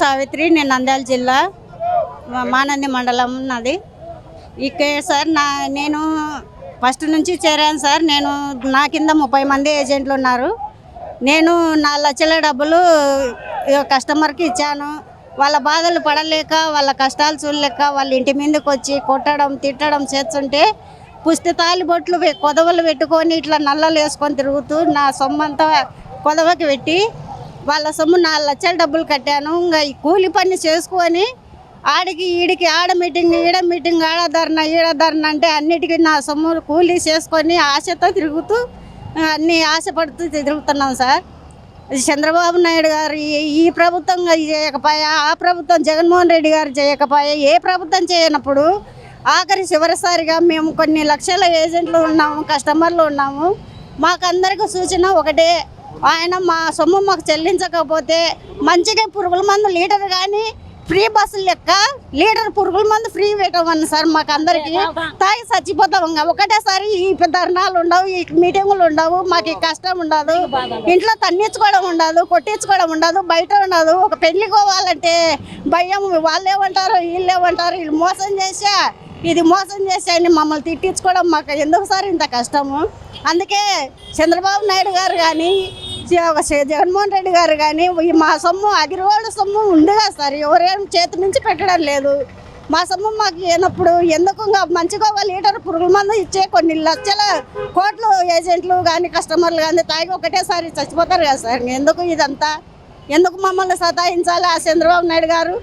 సావిత్రి నేను నంద్యాల జిల్లా మానంది మండలం నాది ఇక్కడ సార్ నా నేను ఫస్ట్ నుంచి చేరాను సార్. నేను నా కింద ముప్పై మంది ఏజెంట్లు ఉన్నారు. నేను నా లక్షల డబ్బులు కస్టమర్కి ఇచ్చాను. వాళ్ళ బాధలు పడలేక వాళ్ళ కష్టాలు చూడలేక వాళ్ళ ఇంటి మీదకి వచ్చి కొట్టడం తిట్టడం చేస్తుంటే పుష్టి తాలిబొట్లు కొదవలు పెట్టుకొని ఇట్లా నల్లలు వేసుకొని తిరుగుతూ నా సొమ్మంతా కొదవకి పెట్టి వాళ్ళ సొమ్ము నాలుగు లక్షల డబ్బులు కట్టాను. ఇంకా ఈ కూలి పని చేసుకొని ఆడికి ఈడికి ఆడ మీటింగ్ ఈడ మీటింగ్ ఆడ ధర్నా ఈడ ధర్నా అంటే అన్నిటికీ నా సొమ్ము కూలీ చేసుకొని ఆశతో తిరుగుతూ అన్ని ఆశపడుతూ తిరుగుతున్నాం సార్. చంద్రబాబు నాయుడు గారు ఈ- ఈ ప్రభుత్వం చేయకపోయా ఆ ప్రభుత్వం జగన్మోహన్ రెడ్డి గారు చేయకపోయా ఏ ప్రభుత్వం చేయనప్పుడు ఆఖరి చివరిసారిగా మేము కొన్ని లక్షల ఏజెంట్లు ఉన్నాము కస్టమర్లు ఉన్నాము. మాకందరికీ సూచన ఒకటే ఆయన మా సొమ్ము మాకు చెల్లించకపోతే మంచిగా పురుగుల మందు లీటర్ కానీ ఫ్రీ బస్సులు లెక్క లీటర్ పురుగుల మందు ఫ్రీ పెట్టమని సార్ మాకు అందరికి. తాగి చచ్చిపోతాం ఇంకా. ఒకటేసారి ఈ ధర్నాలు ఉండవు ఈ మీటింగులు ఉండవు మాకు కష్టం ఉండదు. ఇంట్లో తన్నించుకోవడం ఉండదు కొట్టించుకోవడం ఉండదు బయట ఉండదు. ఒక పెళ్ళి పోవాలంటే భయం వాళ్ళు ఏమంటారు వీళ్ళు ఏమంటారు వీళ్ళు మోసం చేసా ఇది మోసం చేసాయని మమ్మల్ని తిట్టించుకోవడం మాకు ఎందుకు సార్ ఇంత కష్టము? అందుకే చంద్రబాబు నాయుడు గారు కానీ జగన్మోహన్ రెడ్డి గారు కానీ ఈ మా సొమ్ము అగిరివాళ్ళ సొమ్ము ఉందిగా సార్. ఎవరేం చేతి నుంచి పెట్టడం లేదు. మా సొమ్ము మాకు ఏనప్పుడు ఎందుకు ఇంకా మంచిగా ఒక లీటర్ పురుగుల మందు ఇచ్చే కొన్ని లక్షల కోట్లు ఏజెంట్లు కానీ కస్టమర్లు కానీ తాగి ఒకటేసారి చచ్చిపోతారు కదా సార్. ఎందుకు ఇదంతా? ఎందుకు మమ్మల్ని సతాయించాలి ఆ చంద్రబాబు నాయుడు గారు?